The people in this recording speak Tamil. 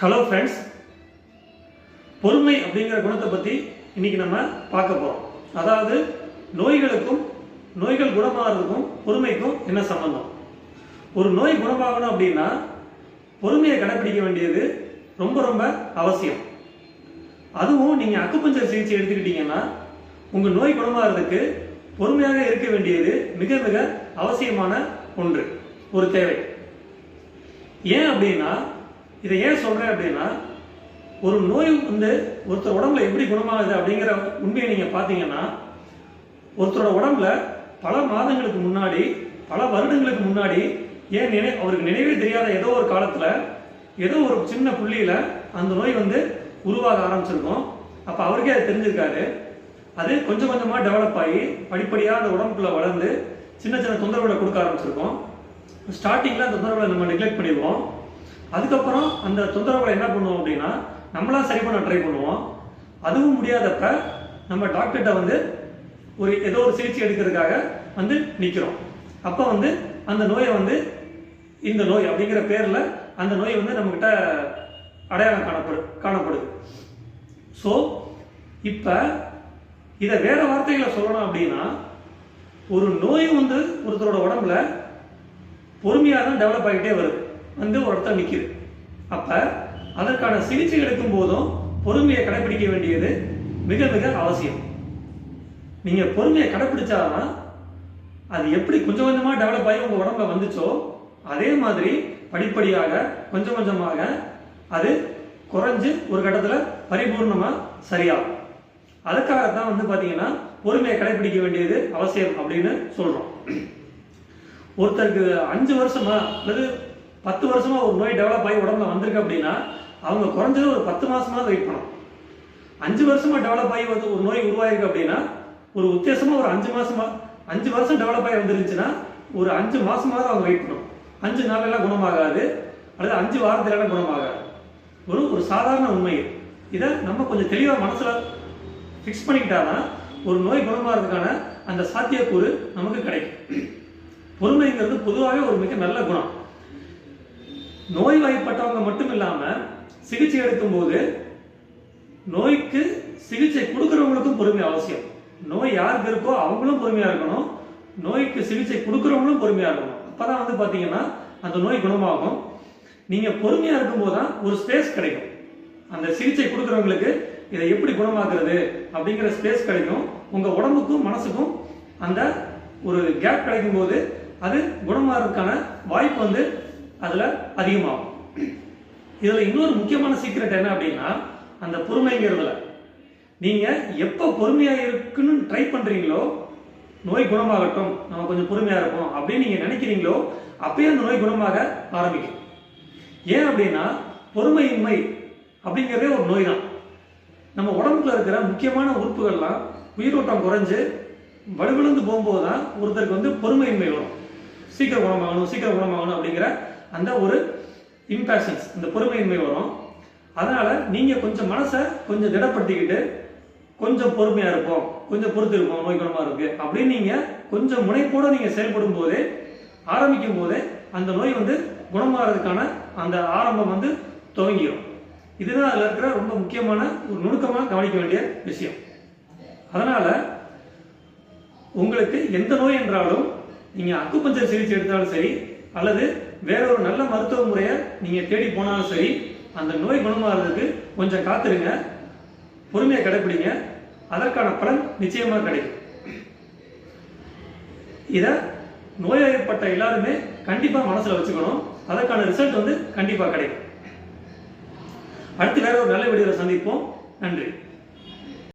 ஹலோ ஃப்ரெண்ட்ஸ் பொறுமை அப்படிங்கிற குணத்தை பற்றி இன்னைக்கு நம்ம பார்க்க போகிறோம் அதாவது நோய்களுக்கும் நோய்கள் குணமாகிறதுக்கும் பொறுமைக்கும் என்ன சம்பந்தம்? ஒரு நோய் குணமாகணும் அப்படின்னா பொறுமையை கடைப்பிடிக்க வேண்டியது ரொம்ப ரொம்ப அவசியம். அதுவும் நீங்கள் அக்குப்பஞ்சர் சிகிச்சை எடுத்துக்கிட்டீங்கன்னா உங்கள் நோய் குணமாகிறதுக்கு பொறுமையாக இருக்க வேண்டியது மிக மிக அவசியமான ஒன்று ஒரு தேவை. ஏன் அப்படின்னா இதை ஏன் சொல்கிறேன் அப்படின்னா ஒரு நோய் வந்து ஒருத்தர் உடம்புல எப்படி குணமாகுது அப்படிங்கிற உண்மையை நீங்கள் பார்த்தீங்கன்னா ஒருத்தரோட உடம்புல பல மாதங்களுக்கு முன்னாடி பல வருடங்களுக்கு முன்னாடி ஏன் நினை அவருக்கு நினைவே தெரியாத ஏதோ ஒரு காலத்தில் ஏதோ ஒரு சின்ன புள்ளியில் அந்த நோய் வந்து உருவாக ஆரம்பிச்சிருக்கும். அப்போ அவருக்கே அது தெரிஞ்சிருக்காரு அது கொஞ்சம் கொஞ்சமாக டெவலப் ஆகி படிப்படியாக அந்த உடம்புக்குள்ள வளர்ந்து சின்ன சின்ன தொந்தரவுகளை கொடுக்க ஆரம்பிச்சிருக்கோம். ஸ்டார்டிங்கில் அந்த தொந்தரவுகளை நம்ம நெக்லெக்ட் பண்ணிடுவோம். அதுக்கப்புறம் அந்த தொந்தரவுகளை என்ன பண்ணுவோம் அப்படின்னா நம்மளா சரி பண்ண ட்ரை பண்ணுவோம். அதுவும் முடியாதப்ப நம்ம டாக்டர்கிட்ட வந்து ஒரு ஏதோ ஒரு சிகிச்சை எடுக்கிறதுக்காக வந்து நிற்கிறோம் அப்போ வந்து அந்த நோயை வந்து இந்த நோய் அப்படிங்கிற பேரில் அந்த நோய் வந்து நம்மக்கிட்ட அடையாளம் காணப்படு காணப்படுது. ஸோ இப்போ இதை வேற வார்த்தைகளை சொல்லணும் அப்படின்னா ஒரு நோய் வந்து ஒருத்தரோட உடம்புல பொறுமையாக தான் டெவலப் ஆகிட்டே வருது. வந்து ஒரு இடத்துல நிற்கிது அப்போ அதற்கான சிகிச்சை எடுக்கும் போதும் பொறுமையை கடைபிடிக்க வேண்டியது மிக மிக அவசியம். நீங்கள் பொறுமையை கடைபிடிச்சாதான் அது எப்படி கொஞ்சம் கொஞ்சமாக டெவலப் ஆகி உங்கள் உடம்புல வந்துச்சோ அதே மாதிரி படிப்படியாக கொஞ்சம் கொஞ்சமாக அது குறைஞ்சு ஒரு கட்டத்தில் பரிபூர்ணமாக சரியாகும். அதுக்காக தான் வந்து பார்த்தீங்கன்னா பொறுமையை கடைபிடிக்க வேண்டியது அவசியம் அப்படின்னு சொல்கிறோம் ஒருத்தருக்கு அஞ்சு வருஷமா அல்லது பத்து வருஷமாக ஒரு நோய் டெவலப் ஆகி உடம்புல வந்திருக்கு அப்படின்னா அவங்க குறைஞ்சது ஒரு பத்து மாதமாவது வெயிட் பண்ணணும். அஞ்சு வருஷமாக டெவலப் ஆகி வந்து ஒரு நோய் உருவாயிருக்கு அப்படின்னா ஒரு உத்தேசமாக ஒரு அஞ்சு மாதமாக அஞ்சு வருஷம் டெவலப் ஆகி வந்துருந்துச்சுன்னா ஒரு அஞ்சு மாதமாவது அவங்க வெயிட் பண்ணணும். அஞ்சு நாளெல்லாம் குணமாகாது அல்லது அஞ்சு வாரத்திலெல்லாம் குணமாகாது. ஒரு ஒரு சாதாரண உண்மை. இதை நம்ம கொஞ்சம் தெளிவாக மனசில் ஃபிக்ஸ் பண்ணிக்கிட்டாதான் ஒரு நோய் குணமாகிறதுக்கான அந்த சாத்தியக்கூறு நமக்கு கிடைக்கும். பொறுமைங்கிறது பொதுவாகவே ஒரு மிக நல்ல குணம். நோய்வாய்ப்பட்டவங்க மட்டும் இல்லாம சிகிச்சை எடுக்கும்போது நோய்க்கு சிகிச்சை கொடுக்கறவங்களுக்கும் பொறுமை அவசியம். நோய் யாருக்கு இருக்கோ அவங்களும் பொறுமையா இருக்கணும். நோய்க்கு சிகிச்சை கொடுக்கறவங்களும் பொறுமையா இருக்கணும். அப்பதான் வந்து பாத்தீங்கன்னா அந்த நோய் குணமாகும். நீங்க பொறுமையா இருக்கும்போது தான் ஒரு ஸ்பேஸ் கிடைக்கும். அந்த சிகிச்சை கொடுக்கறவங்களுக்கு இதை எப்படி குணமாக்குறது அப்படிங்கிற ஸ்பேஸ் கிடைக்கும். உங்க உடம்புக்கும் மனசுக்கும் அந்த ஒரு கேப் கிடைக்கும் போது அது குணமாகிறதுக்கான வாய்ப்பு வந்து அதில் அதிகமாகும். இதில் இன்னொரு முக்கியமான சீக்ரெட் என்ன அப்படின்னா அந்த பொறுமைங்கிறதுல நீங்கள் எப்போ பொறுமையாக இருக்குன்னு ட்ரை பண்ணுறீங்களோ நோய் குணமாகட்டும் நம்ம கொஞ்சம் பொறுமையாக இருப்போம் அப்படின்னு நீங்கள் நினைக்கிறீங்களோ அப்பயே அந்த நோய் குணமாக ஆரம்பிக்கும். ஏன் அப்படின்னா பொறுமையின்மை அப்படிங்கிறதே ஒரு நோய் தான் நம்ம உடம்புல இருக்கிற முக்கியமான உறுப்புகள்லாம் உயிரோட்டம் குறைஞ்சு வலுவிழுந்து போகும்போது தான் ஒருத்தருக்கு வந்து பொறுமையின்மை வரும். சீக்கிரம் குணமாகணும் சீக்கிரம் குணமாகணும் அப்படிங்கிற அந்த ஒரு இம்பேஷன்ஸ் இந்த பொறுமையின்மை வரும். அதனால நீங்க கொஞ்சம் மனசை கொஞ்சம் திடப்படுத்திக்கிட்டு கொஞ்சம் பொறுமையா இருப்போம் கொஞ்சம் பொறுத்து இருப்போம் நோய் குணமா இருக்கு அப்படின்னு நீங்க கொஞ்சம் முனைப்போட நீங்க செயல்படும் போதே ஆரம்பிக்கும் போதே அந்த நோய் வந்து குணமாகிறதுக்கான அந்த ஆரம்பம் வந்து துவங்கிடும் இதுதான் அதில் இருக்கிற ரொம்ப முக்கியமான ஒரு நுணுக்கமாக கவனிக்க வேண்டிய விஷயம். அதனால உங்களுக்கு எந்த நோய் என்றாலும் நீங்கள் அக்குப்பஞ்சர் சிகிச்சை எடுத்தாலும் சரி அல்லது வேற ஒரு நல்ல மருத்துவ முறையை நீங்க தேடி போனாலும் சரி அந்த நோய் குணமாகிறதுக்கு கொஞ்சம் காத்துருங்க. பொறுமையை கடைப்பிடிங்க. அதற்கான பலன் நிச்சயமாக கிடைக்கும். இதை நோய்வாய்ப்பட்ட எல்லாருமே கண்டிப்பாக மனசில் வச்சுக்கணும். அதற்கான ரிசல்ட் வந்து கண்டிப்பாக கிடைக்கும். அடுத்து வேற ஒரு நல்ல வீடியோவில் சந்திப்போம். நன்றி.